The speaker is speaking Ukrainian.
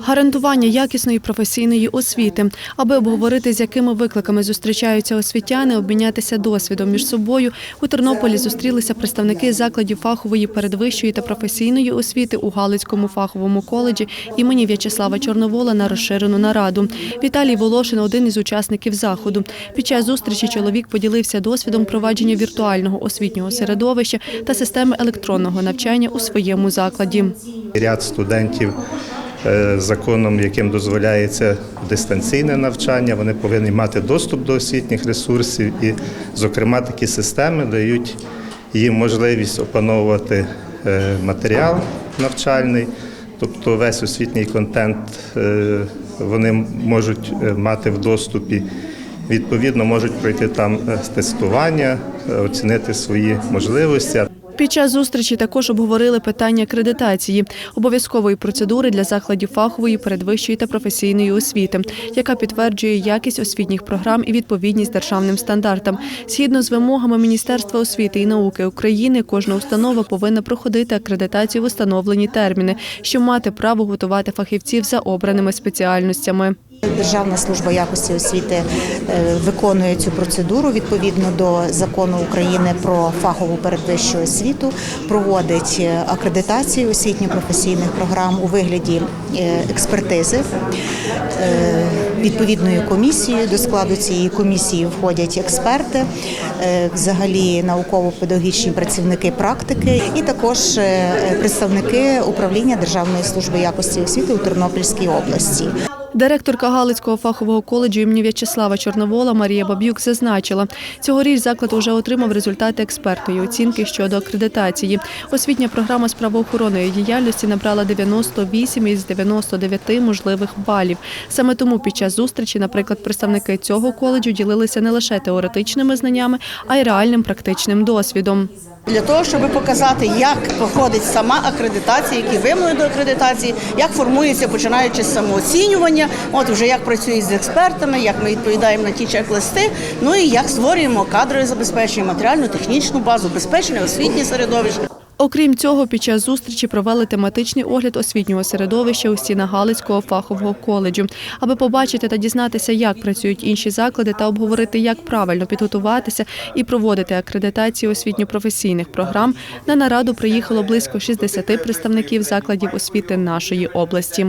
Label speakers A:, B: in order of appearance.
A: Гарантування якісної професійної освіти, аби обговорити, з якими викликами зустрічаються освітяни, обмінятися досвідом між собою. У Тернополі зустрілися представники закладів фахової передвищої та професійної освіти у Галицькому фаховому коледжі імені В'ячеслава Чорновола на розширену нараду. Віталій Волошин один із учасників заходу. Під час зустрічі чоловік поділився досвідом провадження віртуального освітнього середовища та системи електронного навчання у своєму закладі.
B: Ряд студентів законом, яким дозволяється дистанційне навчання, вони повинні мати доступ до освітніх ресурсів, і, зокрема, такі системи дають їм можливість опановувати е, матеріал навчальний, тобто весь освітній контент е, вони можуть е, мати в доступі. Відповідно, можуть пройти там е, тестування, е, оцінити свої можливості.
A: Під час зустрічі також обговорили питання акредитації, обов'язкової процедури для закладів фахової, передвищої та професійної освіти, яка підтверджує якість освітніх програм і відповідність державним стандартам. Згідно з вимогами Міністерства освіти і науки України, кожна установа повинна проходити акредитацію в установлені терміни, щоб мати право готувати фахівців за обраними спеціальностями.
C: Державна служба якості освіти е, виконує цю процедуру відповідно до закону України про фахову передвищу освіту, проводить е, акредитацію освітньо-професійних програм у вигляді е, експертизи відповідною комісією. До складу цієї комісії входять експерти, взагалі науково-педагогічні працівники практики і також представники управління Державної служби якості освіти у Тернопільській області.
A: Директорка Галицького фахового коледжу імені В'ячеслава Чорновола Марія Баб'юк зазначила, цьогоріч заклад уже отримав результати експертної оцінки щодо акредитації. Освітня програма з правоохоронної діяльності набрала 98 із 99 можливих балів. Саме тому під час зустрічі, наприклад, представники цього коледжу ділилися не лише теоретичними знаннями, а й реальним практичним досвідом.
D: Для того, щоб показати, як проходить сама акредитація, які вимоги до акредитації, як формується починаючи з самооцінювання, от вже як працюють з експертами, як ми відповідаємо на ті чек-листи, ну і як створюємо кадрове забезпечення, матеріальну технічну базу, безпечне освітнє середовище.
A: Окрім цього, під час зустрічі провели тематичний огляд освітнього середовища у стінах Галицького фахового коледжу, аби побачити та дізнатися, як працюють інші заклади, та обговорити, як правильно підготуватися і проводити акредитацію освітньо-професійних програм. На нараду приїхало близько 60 представників закладів освіти нашої області.